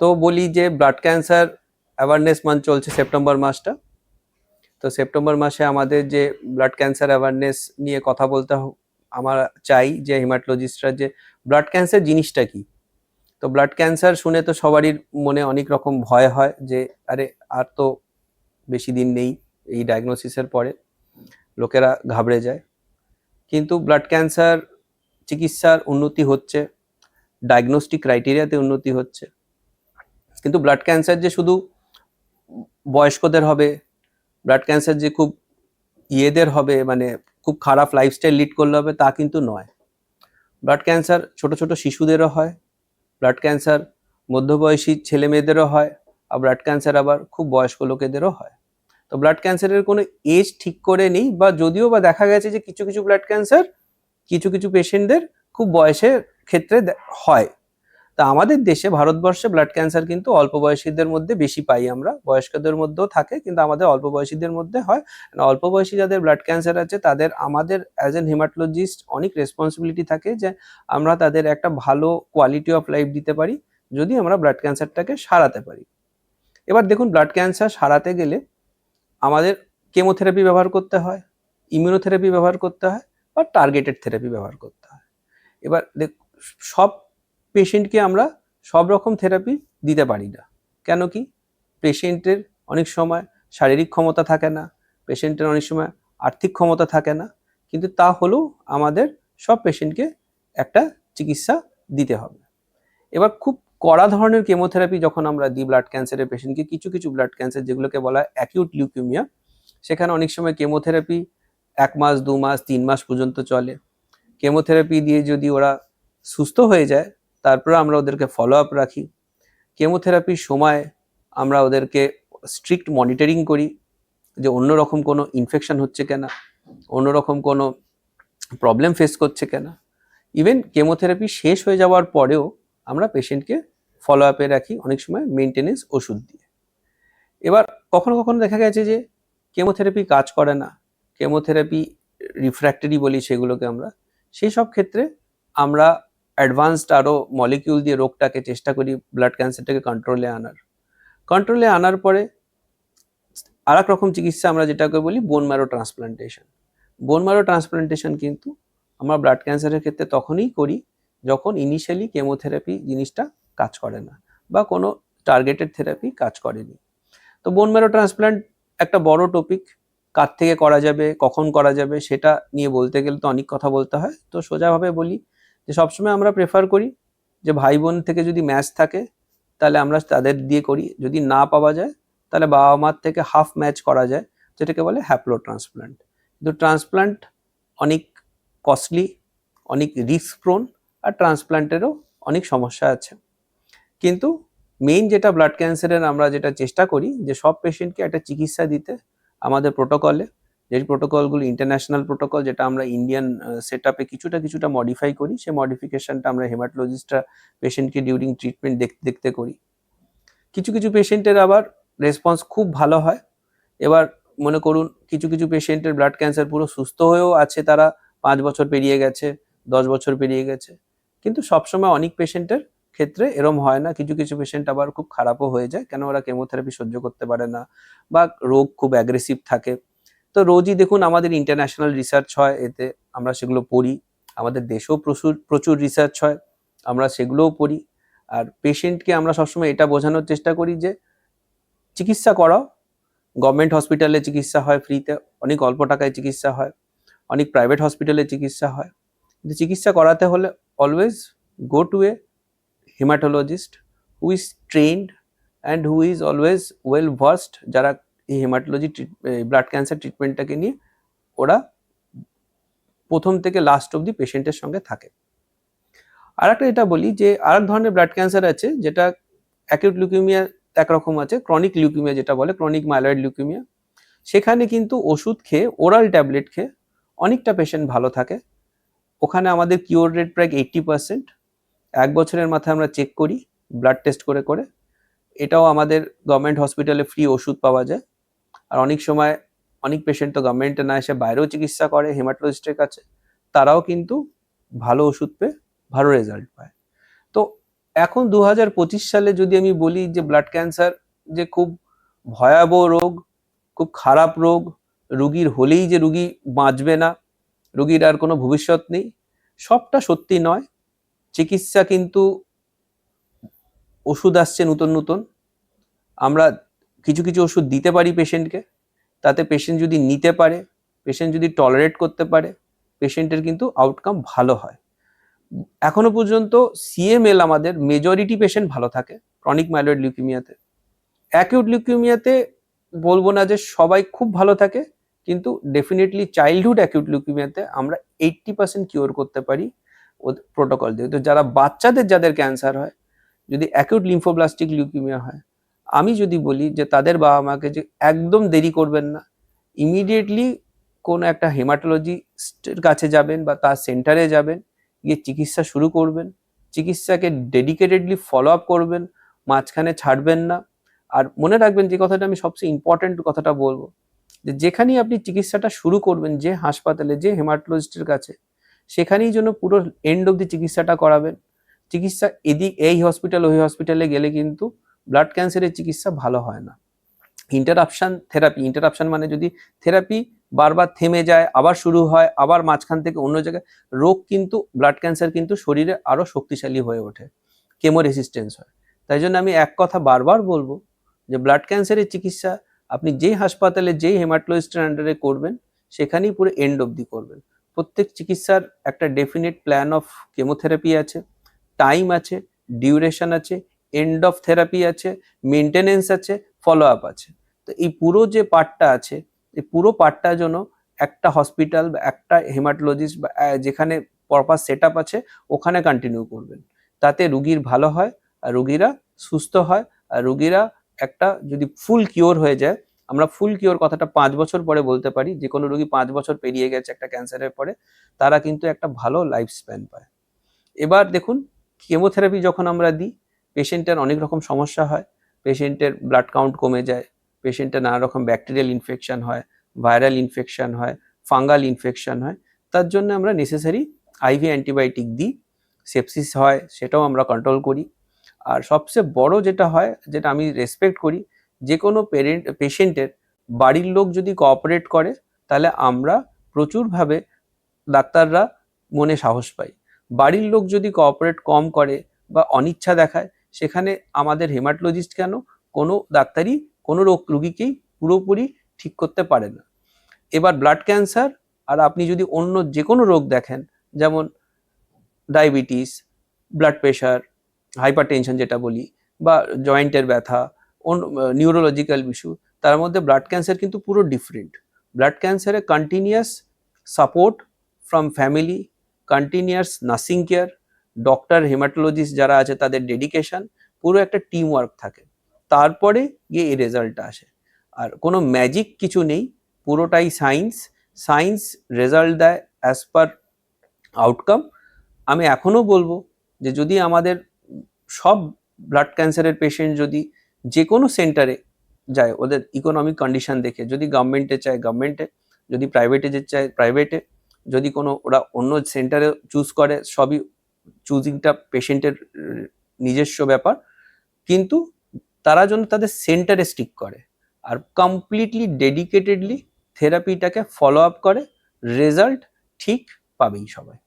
তো বলি যে ব্লাড ক্যান্সার অ্যাওয়ারনেস মান্থ চলছে সেপ্টেম্বর মাসটা। তো সেপ্টেম্বর মাসে আমাদের যে ব্লাড ক্যান্সার অ্যাওয়ারনেস নিয়ে কথা বলতে আমার চাই যে হিমাটোলজিস্টরা যে ব্লাড ক্যান্সার জিনিসটা কি? তো ব্লাড ক্যান্সার শুনে তো সবারই মনে অনেক রকম ভয় হয় যে, আরে, আর তো বেশি দিন নেই এই ডায়াগনোসিসের পরে। লোকেরা ঘাবড়ে যায়। কিন্তু ব্লাড ক্যান্সার চিকিৎসার উন্নতি হচ্ছে ডায়াগনস্টিক ক্রাইটেরিয়াতে উন্নতি হচ্ছে। কিন্তু ব্লাড ক্যান্সার যে শুধু বয়স্কদের হবে ব্লাড ক্যান্সার যে খুব ইয়েদের হবে মানে খুব খারাপ লাইফস্টাইল লিড করলে হবে তা কিন্তু নয়। ব্লাড ক্যান্সার ছোট ছোট শিশুদেরও হয় ব্লাড ক্যান্সার মধ্যবয়সী ছেলে মেয়েদেরও হয়, আর ব্লাড ক্যান্সার আবার খুব বয়স্ক লোকেদেরও হয়। তো ব্লাড ক্যান্সারের কোনো এজ ঠিক করে নেই, বা যদিও বা দেখা গেছে যে কিছু কিছু ব্লাড ক্যান্সার কিছু কিছু পেশেন্টদের খুব বয়সের ক্ষেত্রে হয়। তা আমাদের দেশে ভারতবর্ষে ব্লাড ক্যান্সার কিন্তু অল্প বয়সীদের মধ্যে বেশি পাই আমরা। বয়স্কদের মধ্যেও থাকে, কিন্তু আমাদের অল্প বয়সীদের মধ্যে হয়। অল্প বয়সী যাদের ব্লাড ক্যান্সার আছে, তাদের আমাদের অ্যাজ এন হেমাটোলজিস্ট অনেক রেসপন্সিবিলিটি থাকে যে আমরা তাদের একটা ভালো কোয়ালিটি অফ লাইফ দিতে পারি, যদি আমরা ব্লাড ক্যান্সারটাকে সারাতে পারি। এবার দেখুন ব্লাড ক্যান্সার সারাতে গেলে আমাদের কেমোথেরাপি ব্যবহার করতে হয় ইমিউনোথেরাপি ব্যবহার করতে হয়, বা টার্গেটেড থেরাপি ব্যবহার করতে হয়। এবার দেখ, সব পেশেন্টকে আমরা সব রকম থেরাপি দিতে পারি না। কেন কি? পেশেন্টের অনেক সময় শারীরিক ক্ষমতা থাকে না পেশেন্টের অনেক সময় আর্থিক ক্ষমতা থাকে না, কিন্তু তা হলেও আমাদের সব পেশেন্টকে একটা চিকিৎসা দিতে হবে। এবার খুব কড়া ধরনের কেমোথেরাপি যখন আমরা দিই ব্লাড ক্যান্সারের পেশেন্টকে কিছু কিছু ব্লাড ক্যান্সার যেগুলোকে বলা হয় অ্যাকিউট লিউকিমিয়া সেখানে অনেক সময় কেমোথেরাপি এক মাস, দু মাস, তিন মাস পর্যন্ত চলে। কেমোথেরাপি দিয়ে যদি ওরা সুস্থ হয়ে যায় তারপরে আমরা ওদেরকে ফলো আপ রাখি। কেমোথেরাপির সময় আমরা ওদেরকে স্ট্রিক্ট মনিটরিং করি যে অন্যরকম কোনো ইনফেকশন হচ্ছে কিনা, অন্যরকম কোনো প্রবলেম ফেস করছে কিনা। ইভেন কেমোথেরাপি শেষ হয়ে যাওয়ার পরেও আমরা পেশেন্টকে ফলো আপে রাখি, অনেক সময় মেনটেনেন্স ওষুধ দিয়ে। এবার কখনো কখনো দেখা গেছে যে কেমোথেরাপি কাজ করে না কেমোথেরাপি রিফ্র্যাক্টরি বলি সেগুলোকে আমরা সেই সব ক্ষেত্রে আমরা অ্যাডভান্সড আরও মলিকিউল দিয়ে রোগটাকে চেষ্টা করি ব্লাড ক্যান্সারটাকে কন্ট্রোলে আনার। কন্ট্রোলে আনার পরে আর এক রকম চিকিৎসা আমরা যেটাকে বলি bone marrow transplantation bone marrow transplantation কিন্তু আমরা ব্লাড ক্যান্সারের ক্ষেত্রে তখনই করি যখন ইনিশিয়ালি কেমোথেরাপি জিনিসটা কাজ করে না বা কোনো টার্গেটেড থেরাপি কাজ করেনি। তো বোন ম্যারো ট্রান্সপ্লান্ট একটা বড় টপিক কার থেকে করা যাবে, কখন করা যাবে সেটা নিয়ে বলতে গেলে তো অনেক কথা বলতে হয়। তো সোজাভাবে বলি যে সবসময় আমরা প্রেফার করি যে ভাই বোন থেকে যদি ম্যাচ থাকে, তাহলে আমরা তাদের দিয়ে করি। যদি না পাওয়া যায়, তাহলে বাবা মার থেকে হাফ ম্যাচ করা যায়, যেটাকে বলে হ্যাপ্লো ট্রান্সপ্লান্ট কিন্তু ট্রান্সপ্লান্ট অনেক কস্টলি অনেক রিস্ক প্রোন আর ট্রান্সপ্লান্টেরও অনেক সমস্যা আছে। কিন্তু মেইন যেটা ব্লাড ক্যান্সারের আমরা যেটা চেষ্টা করি, যে সব পেশেন্টকে একটা চিকিৎসা দিতে আমাদের প্রোটোকলে যে প্রোটোকলগুলো ইন্টারন্যাশনাল প্রোটোকল, যেটা আমরা ইন্ডিয়ান সেট কিছুটা কিছুটা মডিফাই করি, সেই মডিফিকেশনটা আমরা হেমাটোলজিস্টরা পেশেন্টকে ডিউরিং ট্রিটমেন্ট দেখতে দেখতে করি। কিছু কিছু পেশেন্টের আবার রেসপন্স খুব ভালো হয়। এবার মনে করুন, কিছু কিছু পেশেন্টের ব্লাড ক্যান্সার পুরো সুস্থ হয়েও আছে, তারা পাঁচ বছর পেরিয়ে গেছে, দশ বছর পেরিয়ে গেছে। কিন্তু সবসময় অনেক পেশেন্টের ক্ষেত্রে এরম হয় না, কিছু কিছু পেশেন্ট আবার খুব খারাপও হয়ে যায়, কেন ওরা কেমোথেরাপি সহ্য করতে পারে না, বা রোগ খুব অ্যাগ্রেসিভ থাকে। তো রোজই দেখুন আমাদের ইন্টারন্যাশনাল রিসার্চ হয়, এতে আমরা সেগুলো পড়ি। আমাদের দেশেও প্রচুর প্রচুর রিসার্চ হয়, আমরা সেগুলোও পড়ি। আর পেশেন্টকে আমরা সবসময় এটা বোঝানোর চেষ্টা করি যে, চিকিৎসা করাও। গভর্নমেন্ট হসপিটালে চিকিৎসা হয় ফ্রিতে অনেক অল্প টাকায় চিকিৎসা হয়, অনেক প্রাইভেট হসপিটালে চিকিৎসা হয়। কিন্তু চিকিৎসা করাতে হলে always go to a haematologist who is trained and who is always well versed যারা এই হেমাটোলজি ব্লাড ক্যান্সার ট্রিটমেন্টটাকে নিয়ে ওরা প্রথম থেকে লাস্ট অবধি পেশেন্টের সঙ্গে থাকে। আর একটা এটা বলি যে আর এক ধরনের ব্লাড ক্যান্সার আছে যেটা অ্যাকিউট লিউকিমিয়া একরকম আছে ক্রনিক লিউকিমিয়া যেটা বলে ক্রনিক মাইলয়েড লিউকিমিয়া সেখানে কিন্তু ওষুধ খেয়ে ওরাল ট্যাবলেট খেয়ে অনেকটা পেশেন্ট ভালো থাকে। ওখানে আমাদের কিওর রেট প্রায় এইট্টি পার্সেন্ট এক বছরের মাথায় আমরা চেক করি ব্লাড টেস্ট করে করে। এটাও আমাদের গভর্নমেন্ট হসপিটালে ফ্রি ওষুধ পাওয়া যায়। আর অনেক সময় অনেক পেশেন্ট তো গভর্নমেন্টে না এসে বাইরেও চিকিৎসা করে হেমাটোলজিস্টের কাছে, তারাও কিন্তু ভালো ওষুধ পেয়ে ভালো রেজাল্ট পায়। তো এখন দু হাজার পঁচিশ সালে যদি আমি বলি যে ব্লাড ক্যান্সার যে খুব ভয়াবহ রোগ, খুব খারাপ রোগ, রুগীর হলেই যে রুগী বাঁচবে না, রুগীর আর কোনো ভবিষ্যৎ নেই, সবটা সত্যি নয়। চিকিৎসা কিন্তু ওষুধ আসছে নতুন নতুন। আমরা কিছু কিছু ওষুধ দিতে পারি পেশেন্টকে তাতে পেশেন্ট যদি নিতে পারে পেশেন্ট যদি টলারেট করতে পারে পেশেন্টের কিন্তু আউটকাম ভালো হয়। এখনও পর্যন্ত সিএমএল আমাদের মেজরিটি পেশেন্ট ভালো থাকে ক্রনিক মাইলয়েড লিউকিমিয়াতে অ্যাকিউট লিউকিমিয়াতে বলব না যে সবাই খুব ভালো থাকে, কিন্তু ডেফিনেটলি চাইল্ডহুড অ্যাকিউট লিউকিমিয়াতে আমরা এইট্টি পার্সেন্ট কিওর করতে পারি ও প্রোটোকল দিয়ে। তো যারা বাচ্চাদের, যাদের ক্যান্সার হয়, যদি অ্যাকিউট লিম্ফোব্লাস্টিক লিউকিমিয়া হয় আমি যদি বলি যে তাদের বাবা মাকে যে একদম দেরি করবেন না ইমিডিয়েটলি কোনো একটা হেমাটোলজিস্টের কাছে যাবেন বা তার সেন্টারে যাবেন, গিয়ে চিকিৎসা শুরু করবেন, চিকিৎসাকে ডেডিকেটেডলি ফলো আপ করবেন, মাঝখানে ছাড়বেন না। আর মনে রাখবেন যে কথাটা আমি সবচেয়ে ইম্পর্টেন্ট কথাটা বলব, যে যেখানেই আপনি চিকিৎসাটা শুরু করবেন, যে হাসপাতালে, যে হেমাটোলজিস্টের কাছে, সেখানেই যেন পুরো এন্ড অব্দি চিকিৎসাটা করাবেন। চিকিৎসা এদিক, এই হসপিটাল ওই হসপিটালে গেলে কিন্তু ব্লাড ক্যান্সারের চিকিৎসা ভালো হয় না। ইন্টারাপশন থেরাপি ইন্টারাপশন মানে যদি থেরাপি বারবার থেমে যায়, আবার শুরু হয়, আবার মাঝখান থেকে অন্য জায়গায়, রোগ কিন্তু ব্লাড ক্যান্সার কিন্তু শরীরে আরও শক্তিশালী হয়ে ওঠে কেমো রেসিস্টেন্স হয়। তাই জন্য আমি এক কথা বারবার বলব যে ব্লাড ক্যান্সারের চিকিৎসা আপনি যেই হাসপাতালে যেই হেমাটোলজিস্টের আন্ডারে করবেন, সেখানেই পুরো এন্ড অবধি করবেন। প্রত্যেক চিকিৎসার একটা ডেফিনেট প্ল্যান অফ কেমোথেরাপি আছে টাইম আছে ডিউরেশন আছে এন্ড অফ থেরাপি আছে মেনটেনেন্স আছে ফলো আপ আছে। তো এই পুরো যে পার্টটা আছে, এই পুরো পার্টটা জন্য একটা হসপিটাল বা একটা হেমাটোলজিস্ট বা যেখানে প্রপার সেট আছে, ওখানে কন্টিনিউ করবেন। তাতে রুগীর ভালো হয়, আর রুগীরা সুস্থ হয়, আর রুগীরা একটা যদি ফুল কিওর হয়ে যায়, আমরা ফুল কিওর কথাটা পাঁচ বছর পরে বলতে পারি, যে কোনো রুগী পাঁচ বছর পেরিয়ে গেছে একটা ক্যান্সারের পরে, তারা কিন্তু একটা ভালো লাইফ স্প্যান পায়। এবার দেখুন কেমোথেরাপি যখন আমরা দিই পেশেন্টের অনেক রকম সমস্যা হয়, পেশেন্টের ব্লাড কাউন্ট কমে যায়, পেশেন্টের নানা রকম ব্যাকটেরিয়াল ইনফেকশন হয় ভাইরাল ইনফেকশন হয় ফাঙ্গাল ইনফেকশন হয়, তার জন্য আমরা নেসেসারি আইভি অ্যান্টিবায়োটিক দিই সেপসিস হয়, সেটাও আমরা কন্ট্রোল করি। আর সবচেয়ে বড় যেটা হয়, যেটা আমি রেসপেক্ট করি, যে কোনো পেরেন্ট পেশেন্টের বাড়ির লোক যদি কোঅপারেট করে, তাহলে আমরা প্রচুরভাবে ডাক্তাররা মনে সাহস পাই। বাড়ির লোক যদি কোঅপারেট কম করে বা অনিচ্ছা দেখায় সেখানে আমাদের হেমাটোলজিস্ট কেন? কোনো ডাক্তারই কোনো রোগ, রুগীকেই পুরোপুরি ঠিক করতে পারে না। এবার ব্লাড ক্যান্সার আর আপনি যদি অন্য যে কোনো রোগ দেখেন, যেমন diabetes blood pressure hypertension যেটা বলি, বা জয়েন্টের ব্যথা, অন্য নিউরোলজিক্যাল ইস্যু তার মধ্যে ব্লাড ক্যান্সার কিন্তু পুরো ডিফারেন্ট ব্লাড ক্যান্সারে continuous support from family continuous nursing care doctor haematologist যারা আছে, তাদের ডেডিকেশন পুরো একটা টিম ওয়ার্ক থাকে। তারপরে গিয়ে এই রেজাল্টটা আসে। আর কোনো ম্যাজিক কিছু নেই, পুরোটাই সায়েন্স সায়েন্স রেজাল্ট দেয় অ্যাজ পার আউটকাম আমি এখনও বলব যে যদি আমাদের সব ব্লাড ক্যান্সারের পেশেন্ট যদি যে কোনো সেন্টারে যায়, ওদের ইকোনমিক কন্ডিশন দেখে, যদি গভর্নমেন্টে চায় গভর্নমেন্টে যদি প্রাইভেটে যে চায় প্রাইভেটে যদি কোনো ওরা অন্য সেন্টারে চুজ করে, সবই চুজিংটা পেশেন্টের নিজস্ব ব্যাপার। কিন্তু তারা যেন তাদের সেন্টারে স্টিক করে আর কমপ্লিটলি ডেডিকেটেডলি থেরাপিটাকে ফলো আপ করে রেজাল্ট ঠিক পাবেই সবাই।